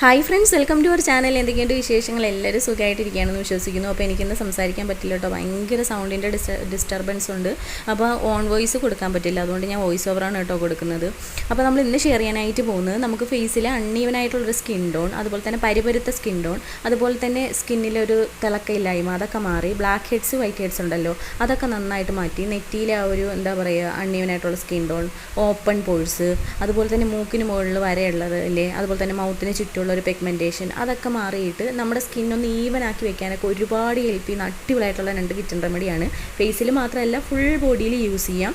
Hi friends welcome to our channel എന്തൊക്കെയുണ്ട് വിശേഷങ്ങൾ? എല്ലാവരും സുഖമായിട്ടിരിക്കുകയാണെന്ന് വിശ്വസിക്കുന്നു. അപ്പോൾ എനിക്കിന്ന് സംസാരിക്കാൻ പറ്റില്ല കേട്ടോ. ഭയങ്കര സൗണ്ടിന്റെ ഡിസ്റ്റർബൻസ് ഉണ്ട്. അപ്പോൾ ഓൺ വോയിസ് കൊടുക്കാൻ പറ്റില്ല. അതുകൊണ്ട് ഞാൻ വോയിസ് ഓവറാണ് കേട്ടോ കൊടുക്കുന്നത്. അപ്പോൾ നമ്മൾ ഇന്ന് ഷെയർ ചെയ്യാനായിട്ട് പോകുന്നത് നമുക്ക് ഫേസിൽ അൺഈവനായിട്ടുള്ളൊരു സ്കിൻ ടോൺ അതുപോലെ തന്നെ പരിപരുത്ത സ്കിൻ ടോൺ അതുപോലെ തന്നെ സ്കിന്നിലൊരു തിളക്കയില്ലായ്മ അതൊക്കെ മാറി ബ്ലാക്ക് ഹെഡ്സ് വൈറ്റ് ഹെഡ്സ് ഉണ്ടല്ലോ. അതൊക്കെ നന്നായിട്ട് മാറ്റി നെറ്റിയിലെ ആ ഒരു എന്താ പറയുക അൺഈവൻ ആയിട്ടുള്ള സ്കിൻ ടോൺ ഓപ്പൺ പോഴ്സ് അതുപോലെ തന്നെ മൂക്കിന് മുകളിൽ വരെയുള്ളത് അല്ലേ? അതുപോലെ തന്നെ മൗത്തിന് ചുറ്റുമുള്ള ഒരു പെഗ്മെന്റേഷൻ അതൊക്കെ മാറിയിട്ട് നമ്മുടെ സ്കിൻ ഒന്ന് ഈവൻ ആക്കി വെക്കാനൊക്കെ ഒരുപാട് ഹെൽപ്പ് ചെയ്യുന്ന അടിപൊളിയായിട്ടുള്ള രണ്ട് കിച്ചൺ റെമഡിയാണ് ഫേസിൽ മാത്രമല്ല ഫുൾ ബോഡിയിൽ യൂസ് ചെയ്യാം.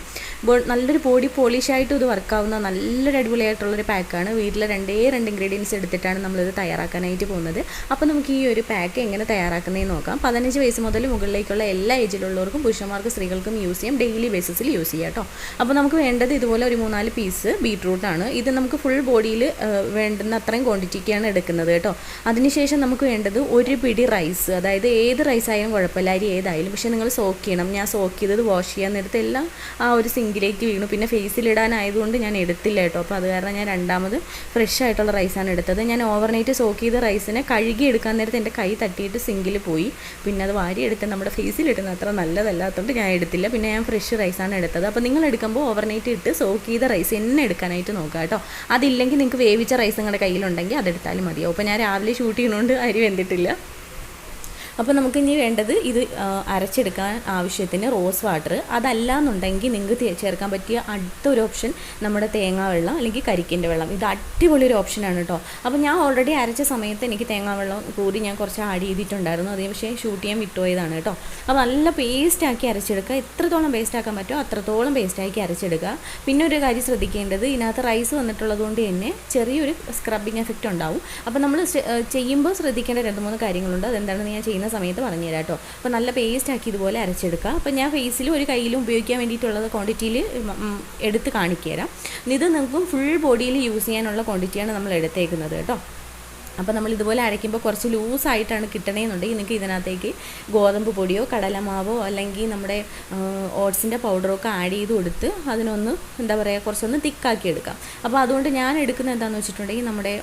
നല്ലൊരു ബോഡി പോളിഷായിട്ടും ഇത് വർക്കാവുന്ന നല്ലൊരു അടിപൊളിയായിട്ടുള്ളൊരു പാക്കാണ് വീട്ടിലെ രണ്ടേ രണ്ട് ഇൻഗ്രീഡിയൻസ് എടുത്തിട്ടാണ് നമ്മളിത് തയ്യാറാക്കാനായിട്ട് പോകുന്നത്. അപ്പോൾ നമുക്ക് ഈ ഒരു പാക്ക് എങ്ങനെ തയ്യാറാക്കുന്നതെന്ന് നോക്കാം. പതിനഞ്ച് വയസ്സ് മുതൽ മുകളിലേക്കുള്ള എല്ലാ ഏജിലുള്ളവർക്കും പുരുഷന്മാർക്ക് സ്ത്രീകൾക്കും യൂസ് ചെയ്യാം. ഡെയിലി ബേസിസിൽ യൂസ് ചെയ്യാം കേട്ടോ അപ്പോൾ നമുക്ക് വേണ്ടത് ഇതുപോലെ ഒരു മൂന്നാൽ പീസ് ബീട്രൂട്ടാണ് ഇത് നമുക്ക് ഫുൾ ബോഡിയിൽ വേണ്ടുന്ന അത്രയും എടുക്കുന്നത് കേട്ടോ. അതിനുശേഷം നമുക്ക് വേണ്ടത് ഒരു പിടി റൈസ് അതായത് ഏത് റൈസ് ആയാലും കുഴപ്പമില്ല അരി ഏതായാലും. പക്ഷേ നിങ്ങൾ സോക്ക് ചെയ്യണം. ഞാൻ സോക്ക് ചെയ്തത് വാഷ് ചെയ്യാൻ നേരത്തെ എല്ലാം ആ ഒരു സിങ്കിലേക്ക് വീണു. പിന്നെ ഫേസിലിടാനായതുകൊണ്ട് ഞാൻ എടുത്തില്ല കേട്ടോ. അപ്പോൾ അത് കാരണം ഞാൻ രണ്ടാമത് ഫ്രഷ് ആയിട്ടുള്ള റൈസാണ് എടുത്തത്. ഞാൻ ഓവർനൈറ്റ് സോക്ക് ചെയ്ത റൈസിനെ കഴുകി എടുക്കാൻ നേരത്തെ എന്റെ കൈ തട്ടിയിട്ട് സിങ്കിൽ പോയി. പിന്നെ അത് വാരി എടുത്ത് നമ്മുടെ ഫേസിലിടുന്ന അത്ര നല്ലതല്ലാത്തതുകൊണ്ട് ഞാൻ എടുത്തില്ല. പിന്നെ ഞാൻ ഫ്രഷ് റൈസാണ് എടുത്തത്. അപ്പോൾ നിങ്ങൾ എടുക്കുമ്പോൾ ഓവർനൈറ്റ് ഇട്ട് സോക്ക് ചെയ്ത റൈസ് എന്നെ എടുക്കാനായിട്ട് നോക്കുക കേട്ടോ. അതില്ലെങ്കിൽ നിങ്ങൾക്ക് വേവിച്ച റൈസ് നിങ്ങളുടെ കയ്യിലുണ്ടെങ്കിൽ അതെടുത്താലും മതിയാവും. അപ്പോൾ ഞാൻ രാവിലെ ഷൂട്ട് ചെയ്യുന്നതുകൊണ്ട് അരി വെന്തിട്ടില്ല. അപ്പോൾ നമുക്ക് ഇനി വേണ്ടത് ഇത് അരച്ചെടുക്കാൻ ആവശ്യത്തിന് റോസ് വാട്ടർ അതല്ല എന്നുണ്ടെങ്കിൽ നിങ്ങൾക്ക് ചേർക്കാൻ പറ്റിയ അടുത്തൊരു ഓപ്ഷൻ നമ്മുടെ തേങ്ങാ വെള്ളം അല്ലെങ്കിൽ കരിക്കിന്റെ വെള്ളം. ഇത് അടിപൊളി ഒരു ഓപ്ഷനാണ് കേട്ടോ. അപ്പോൾ ഞാൻ ഓൾറെഡി അരച്ച സമയത്ത് എനിക്ക് തേങ്ങാ വെള്ളം കൂടി ഞാൻ കുറച്ച് ആഡ് ചെയ്തിട്ടുണ്ടായിരുന്നു. അതേ പക്ഷേ ഷൂട്ട് ചെയ്യാൻ വിട്ടുപോയതാണ് കേട്ടോ. അപ്പോൾ നല്ല പേസ്റ്റ് ആക്കി അരച്ചെടുക്കുക. എത്രത്തോളം പേസ്റ്റ് ആക്കാൻ പറ്റുമോ അത്രത്തോളം പേസ്റ്റ് ആക്കി അരച്ചെടുക്കുക. പിന്നെ ഒരു കാര്യം ശ്രദ്ധിക്കേണ്ടത് ഇതിനകത്ത് റൈസ് വന്നിട്ടുള്ളത് കൊണ്ട് തന്നെ ചെറിയൊരു സ്ക്രബിങ് എഫക്റ്റ് ഉണ്ടാവും. അപ്പോൾ നമ്മൾ ചെയ്യുമ്പോൾ ശ്രദ്ധിക്കേണ്ട രണ്ട് മൂന്ന് കാര്യങ്ങളുണ്ട്. അതെന്താണെന്ന് ഞാൻ ചെയ്യുന്ന സമയത്ത് പറഞ്ഞു തരാം കേട്ടോ. അപ്പോൾ നല്ല പേസ്റ്റ് ആക്കി ഇതുപോലെ അരച്ചെടുക്കുക അപ്പോൾ ഞാൻ ഫേസിലും ഒരു കയ്യിലും ഉപയോഗിക്കാൻ വേണ്ടിയിട്ടുള്ളത് ക്വാണ്ടിറ്റിയിൽ എടുത്ത് തരാം ഇത് നിങ്ങൾക്കും ഫുൾ ബോഡിയിൽ യൂസ് ചെയ്യാനുള്ള ക്വാണ്ടിറ്റിയാണ് നമ്മൾ എടുത്തേക്കുന്നത് കേട്ടോ. അപ്പോൾ നമ്മൾ ഇതുപോലെ അരയ്ക്കുമ്പോൾ കുറച്ച് ലൂസായിട്ടാണ് കിട്ടണമെന്നുണ്ടെങ്കിൽ നിങ്ങൾക്ക് ഇതിനകത്തേക്ക് ഗോതമ്പ് പൊടിയോ കടലമാവോ അല്ലെങ്കിൽ നമ്മുടെ ഓട്സിന്റെ പൗഡറോ ഒക്കെ ആഡ് ചെയ്ത് കൊടുത്ത് അതിനൊന്ന് എന്താ പറയുക കുറച്ചൊന്ന് തിക്കാക്കി എടുക്കാം. അപ്പോൾ അതുകൊണ്ട് ഞാൻ എടുക്കുന്നത് എന്താണെന്ന് വെച്ചിട്ടുണ്ടെങ്കിൽ നമ്മുടെ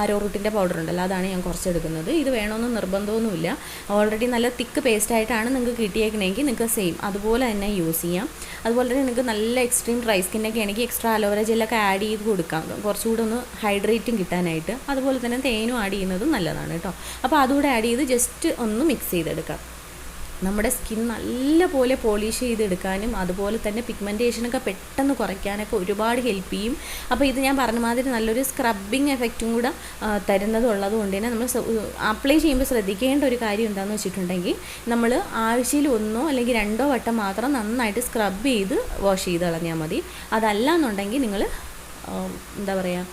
ആരോ റൂട്ടിന്റെ പൗഡർ ഉണ്ടല്ലോ അതാണ് ഞാൻ കുറച്ച് എടുക്കുന്നത്. ഇത് വേണമെന്ന് നിർബന്ധമൊന്നുമില്ല ഓൾറെഡി നല്ല തിക്ക് പേസ്റ്റായിട്ടാണ് നിങ്ങൾക്ക് കിട്ടിയേക്കണമെങ്കിൽ നിങ്ങൾക്ക് സെയിം അതുപോലെ തന്നെ യൂസ് ചെയ്യാം. അതുപോലെ തന്നെ നിങ്ങൾക്ക് നല്ല എക്സ്ട്രീം ഡ്രൈ സ്കിന്നൊക്കെ ആണെങ്കിൽ എക്സ്ട്രാ അലോവേര ജെല്ലൊക്കെ ആഡ് ചെയ്ത് കൊടുക്കാം. കുറച്ചുകൂടെ ഒന്ന് ഹൈഡ്രേറ്റും കിട്ടാനായിട്ട്. അതുപോലെ തന്നെ തേനും ആഡ് ചെയ്യുന്നതും നല്ലതാണ് കേട്ടോ. അപ്പോൾ അതുകൂടെ ആഡ് ചെയ്ത് ജസ്റ്റ് ഒന്ന് മിക്സ് ചെയ്തെടുക്കാം. നമ്മുടെ സ്കിൻ നല്ലപോലെ പോളിഷ് ചെയ്തെടുക്കാനും അതുപോലെ തന്നെ പിഗ്മെന്റേഷനൊക്കെ പെട്ടെന്ന് കുറയ്ക്കാനൊക്കെ ഒരുപാട് ഹെൽപ്പ് ചെയ്യും. അപ്പോൾ ഇത് ഞാൻ പറഞ്ഞ മാതിരി നല്ലൊരു സ്ക്രബിങ് എഫക്റ്റും കൂടെ തരുന്നതുള്ളത് കൊണ്ട് തന്നെ നമ്മൾ അപ്ലൈ ചെയ്യുമ്പോൾ ശ്രദ്ധിക്കേണ്ട ഒരു കാര്യം എന്താണെന്ന് വെച്ചിട്ടുണ്ടെങ്കിൽ നമ്മൾ ആഴ്ചയിൽ ഒന്നോ അല്ലെങ്കിൽ രണ്ടോ വട്ടം മാത്രം നന്നായിട്ട് സ്ക്രബ് ചെയ്ത് വാഷ് ചെയ്ത് കളഞ്ഞാൽ മതി. അതല്ല എന്നുണ്ടെങ്കിൽ നിങ്ങൾ എന്താ പറയുക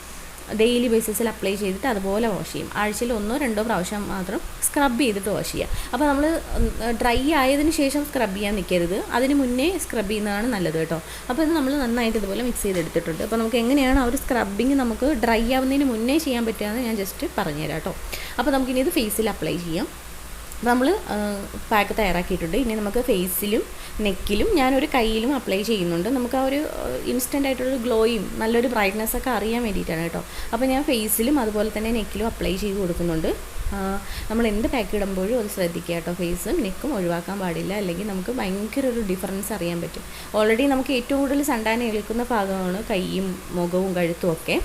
ഡെയിലി ബേസിസിൽ അപ്ലൈ ചെയ്തിട്ട് അതുപോലെ വാഷ് ചെയ്യും. ആഴ്ചയിൽ ഒന്നോ രണ്ടോ പ്രാവശ്യം മാത്രം സ്ക്രബ് ചെയ്തിട്ട് വാഷ് ചെയ്യുക അപ്പോൾ നമ്മൾ ഡ്രൈ ആയതിനു ശേഷം സ്ക്രബ് ചെയ്യാൻ നിൽക്കരുത് അതിന് മുന്നേ സ്ക്രബ് ചെയ്യുന്നതാണ് നല്ലത് കേട്ടോ. അപ്പോൾ ഇത് നമ്മൾ നന്നായിട്ട് ഇതുപോലെ മിക്സ് ചെയ്തെടുത്തിട്ടുണ്ട്. അപ്പോൾ നമുക്ക് എങ്ങനെയാണ് ആ ഒരു സ്ക്രബിങ് നമുക്ക് ഡ്രൈ ആവുന്നതിന് മുന്നേ ചെയ്യാൻ പറ്റുകയെന്ന് ഞാൻ ജസ്റ്റ് പറഞ്ഞുതരാം കേട്ടോ. അപ്പോൾ നമുക്കിനി ഇത് ഫേസിൽ അപ്ലൈ ചെയ്യാം. നമ്മൾ പാക്ക് തയ്യാറാക്കിയിട്ടുണ്ട്. ഇനി നമുക്ക് ഫേസിലും നെക്കിലും ഞാനൊരു കയ്യിലും അപ്ലൈ ചെയ്യുന്നുണ്ട്. നമുക്ക് ആ ഒരു ഇൻസ്റ്റന്റ് ആയിട്ടുള്ള ഗ്ലോയും നല്ലൊരു ബ്രൈറ്റ്നെസ് ഒക്കെ അറിയാൻ വേണ്ടിയിട്ടാണ് കേട്ടോ. അപ്പോൾ ഞാൻ ഫേസിലും അതുപോലെ തന്നെ നെക്കിലും അപ്ലൈ ചെയ്ത് കൊടുക്കുന്നുണ്ട്. നമ്മൾ എന്ത് പാക്ക് ഇടുമ്പോഴും അത് ശ്രദ്ധിക്കുക കേട്ടോ. ഫേസും നെക്കും ഒഴിവാക്കാൻ പാടില്ല. അല്ലെങ്കിൽ നമുക്ക് ഭയങ്കര ഒരു ഡിഫറൻസ് അറിയാൻ പറ്റും. ഓൾറെഡി നമുക്ക് ഏറ്റവും കൂടുതൽ സണ്ടാന ഏൽക്കുന്ന ഭാഗമാണ് കൈയും മുഖവും കഴുത്തും ഒക്കെ.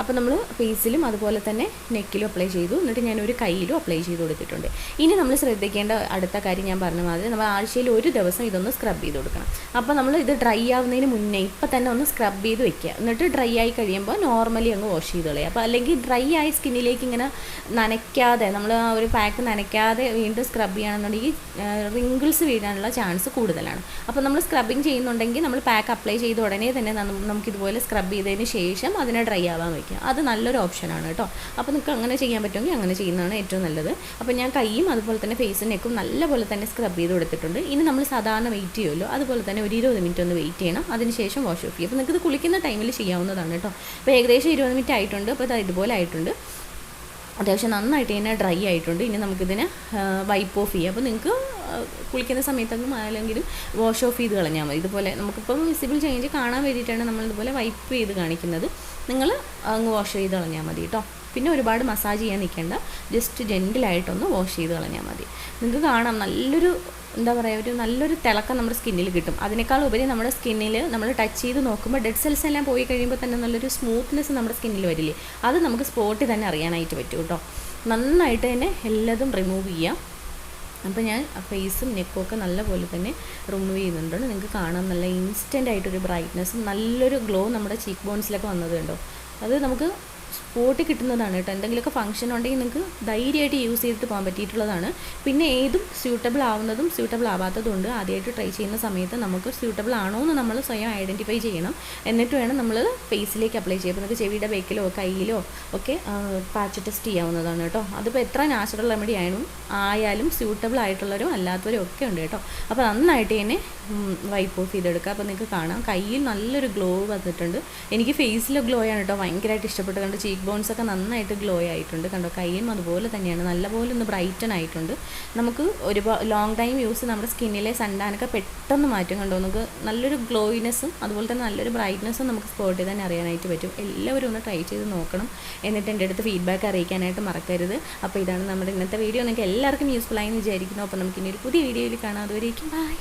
അപ്പോൾ നമ്മൾ ഫേസിലും അതുപോലെ തന്നെ നെക്കിലും അപ്ലൈ ചെയ്തു. എന്നിട്ട് ഞാൻ ഒരു കയ്യിലും അപ്ലൈ ചെയ്ത് കൊടുത്തിട്ടുണ്ട്. ഇനി നമ്മൾ ശ്രദ്ധിക്കേണ്ട അടുത്ത കാര്യം ഞാൻ പറഞ്ഞ മാതിരി നമ്മൾ ആഴ്ചയിൽ ഒരു ദിവസം ഇതൊന്ന് സ്ക്രബ് ചെയ്ത് കൊടുക്കണം. അപ്പോൾ നമ്മൾ ഇത് ഡ്രൈ ആവുന്നതിന് മുന്നേ ഇപ്പം തന്നെ ഒന്ന് സ്ക്രബ് ചെയ്ത് വെക്കുക. എന്നിട്ട് ഡ്രൈ ആയി കഴിയുമ്പോൾ നോർമലി അങ്ങ് വാഷ് ചെയ്ത് കളയുക. അപ്പോൾ അല്ലെങ്കിൽ ഡ്രൈ ആയ സ്കിന്നിലേക്ക് ഇങ്ങനെ നനയ്ക്കാതെ നമ്മൾ ആ ഒരു പാക്ക് നനയ്ക്കാതെ വീണ്ടും സ്ക്രബ് ചെയ്യുകയാണെന്നുണ്ടെങ്കിൽ റിങ്കിൾസ് വീഴാനുള്ള ചാൻസ് കൂടുതലാണ്. അപ്പോൾ നമ്മൾ സ്ക്രബിങ് ചെയ്യുന്നുണ്ടെങ്കിൽ നമ്മൾ പാക്ക് അപ്ലൈ ചെയ്ത ഉടനെ തന്നെ നമുക്കിതുപോലെ സ്ക്രബ് ചെയ്തതിന് ശേഷം അതിനെ ഡ്രൈ ആവാൻ വയ്ക്കുക അത് നല്ലൊരു ഓപ്ഷനാണ് കേട്ടോ. അപ്പോൾ നിങ്ങൾക്ക് അങ്ങനെ ചെയ്യാൻ പറ്റുമെങ്കിൽ അങ്ങനെ ചെയ്യുന്നതാണ് ഏറ്റവും നല്ലത്. അപ്പോൾ ഞാൻ കൈയും അതുപോലെ തന്നെ ഫേസും നെക്കും നല്ലപോലെ തന്നെ സ്ക്രബ് ചെയ്ത് കൊടുത്തിട്ടുണ്ട്. ഇനി നമ്മൾ സാധാരണ വെയിറ്റ് ചെയ്യുമല്ലോ. അതുപോലെ തന്നെ ഒരു ഇരുപത് മിനിറ്റ് ഒന്ന് വെയിറ്റ് ചെയ്യണം. അതിനുശേഷം വാഷ് ഓഫ് ചെയ്യും അപ്പോൾ നിങ്ങൾക്ക് ഇത് കുളിക്കുന്ന ടൈമിൽ ചെയ്യാവുന്നതാണ് കേട്ടോ. അപ്പോൾ ഏകദേശം ഇരുപത് മിനിറ്റ് ആയിട്ടുണ്ട്. അപ്പോൾ ഇത് ഇതുപോലെ ആയിട്ടുണ്ട്. അത്യാവശ്യം നന്നായിട്ട് തന്നെ ഡ്രൈ ആയിട്ടുണ്ട്. ഇനി നമുക്കിതിനെ വൈപ്പ് ഓഫ് ചെയ്യാം. അപ്പോൾ നിങ്ങൾക്ക് കുളിക്കുന്ന സമയത്തൊന്നും ആയാലെങ്കിലും വാഷ് ഓഫ് ചെയ്ത് കളഞ്ഞാൽ മതി. ഇതുപോലെ നമുക്കിപ്പം വിസിബിൾ ചേഞ്ച് കാണാൻ വേണ്ടിയിട്ടാണ് നമ്മൾ ഇതുപോലെ വൈപ്പ് ചെയ്ത് കാണിക്കുന്നത്. നിങ്ങൾ അങ്ങ് വാഷ് ചെയ്ത് കളഞ്ഞാൽ മതി കേട്ടോ പിന്നെ ഒരുപാട് മസാജ് ചെയ്യാൻ നിൽക്കേണ്ട ജസ്റ്റ് ജെന്റിലായിട്ടൊന്ന് വാഷ് ചെയ്ത് കളഞ്ഞാൽ മതി. നിങ്ങൾക്ക് കാണാം നല്ലൊരു എന്താ പറയുക ഒരു നല്ലൊരു തിളക്കം നമ്മുടെ സ്കിന്നിൽ കിട്ടും. അതിനേക്കാൾ ഉപരി നമ്മുടെ സ്കിന്നിൽ നമ്മൾ ടച്ച് ചെയ്ത് നോക്കുമ്പോൾ ഡെഡ് സെൽസ് എല്ലാം പോയി കഴിയുമ്പോൾ തന്നെ നല്ലൊരു സ്മൂത്ത്നെസ് നമ്മുടെ സ്കിന്നിൽ വരില്ലേ? അത് നമുക്ക് സ്പോട്ടിൽ തന്നെ അറിയാനായിട്ട് പറ്റും കേട്ടോ നന്നായിട്ട് തന്നെ എല്ലാതും റിമൂവ് ചെയ്യാം. അപ്പോൾ ഞാൻ ഫേസും നെക്കും ഒക്കെ നല്ലപോലെ തന്നെ റിമൂവ് ചെയ്യുന്നുണ്ട് നിങ്ങൾക്ക് കാണാൻ നല്ല ഇൻസ്റ്റന്റ് ആയിട്ടൊരു ബ്രൈറ്റ്നസ്സും നല്ലൊരു ഗ്ലോ നമ്മുടെ ചീക്ക് ബോൺസിലൊക്കെ വന്നത് കണ്ടോ? അത് നമുക്ക് സ്പോട്ടിൽ കിട്ടുന്നതാണ് കേട്ടോ. എന്തെങ്കിലുമൊക്കെ ഫംഗ്ഷൻ ഉണ്ടെങ്കിൽ നിങ്ങൾക്ക് ധൈര്യമായിട്ട് യൂസ് ചെയ്തിട്ട് പോകാൻ പറ്റിയിട്ടുള്ളതാണ്. പിന്നെ ഏതും സ്യൂട്ടബിൾ ആവുന്നതും സ്യൂട്ടബിൾ ആവാത്തതും ഉണ്ട് ആദ്യമായിട്ട് ട്രൈ ചെയ്യുന്ന സമയത്ത് നമുക്ക് സ്യൂട്ടബിൾ ആണോ എന്ന് നമ്മൾ സ്വയം ഐഡന്റിഫൈ ചെയ്യണം. എന്നിട്ട് വേണം നമ്മൾ ഫേസിലേക്ക് അപ്ലൈ ചെയ്യുക അപ്പോൾ നിങ്ങൾക്ക് ചെവിയുടെ ബേക്കിലോ കയ്യിലോ ഒക്കെ പാച്ച് ടെസ്റ്റ് ചെയ്യാവുന്നതാണ് കേട്ടോ. അതിപ്പോൾ എത്ര നാച്ചുറൽ റെമഡി ആയാലും ആയാലും സ്യൂട്ടബിൾ ആയിട്ടുള്ളവരും അല്ലാത്തവരും ഒക്കെ ഉണ്ട് കേട്ടോ. അപ്പോൾ നന്നായിട്ട് തന്നെ വൈപ്പ് ഓഫ് ചെയ്തെടുക്കുക. അപ്പോൾ നിങ്ങൾക്ക് കാണാം. കയ്യിൽ നല്ലൊരു ഗ്ലോ വന്നിട്ടുണ്ട്. എനിക്ക് ഫേസിലെ ഗ്ലോ ആണ് കേട്ടോ. ഭയങ്കരമായിട്ട് ഇഷ്ടപ്പെട്ട്. കണ്ട്? ചീക്ക് ബോൺസ് ഒക്കെ നന്നായിട്ട് ഗ്ലോ ആയിട്ടുണ്ട്. കണ്ടോ? കയ്യും അതുപോലെ തന്നെയാണ്. നല്ലപോലെ ഒന്ന് ബ്രൈറ്റൺ ആയിട്ടുണ്ട്. നമുക്ക് ഒരു ലോങ് ടൈം യൂസ് നമ്മുടെ സ്കിന്നിലെ സണ്ടാനൊക്കെ പെട്ടെന്ന് മാറ്റും. കണ്ടോ? നമുക്ക് നല്ലൊരു ഗ്ലോയിനെസ്സും അതുപോലെ തന്നെ നല്ലൊരു ബ്രൈറ്റ്നസ്സും നമുക്ക് സ്പോട്ടിൽ തന്നെ അറിയാനായിട്ട് പറ്റും. എല്ലാവരും ഒന്ന് ട്രൈ ചെയ്ത് നോക്കണം. എന്നിട്ട് എന്റെ അടുത്ത് ഫീഡ്ബാക്ക് അറിയിക്കാനായിട്ട് മറക്കരുത്. അപ്പോൾ ഇതാണ് നമ്മുടെ ഇന്നത്തെ വീഡിയോ നിങ്ങൾക്ക് എല്ലാവർക്കും യൂസ്ഫുൾ ആയി വിചാരിക്കുന്നു. അപ്പോൾ നമുക്ക് ഇനി ഒരു പുതിയ വീഡിയോയിൽ കാണാം. അതുവരേക്കും ബൈ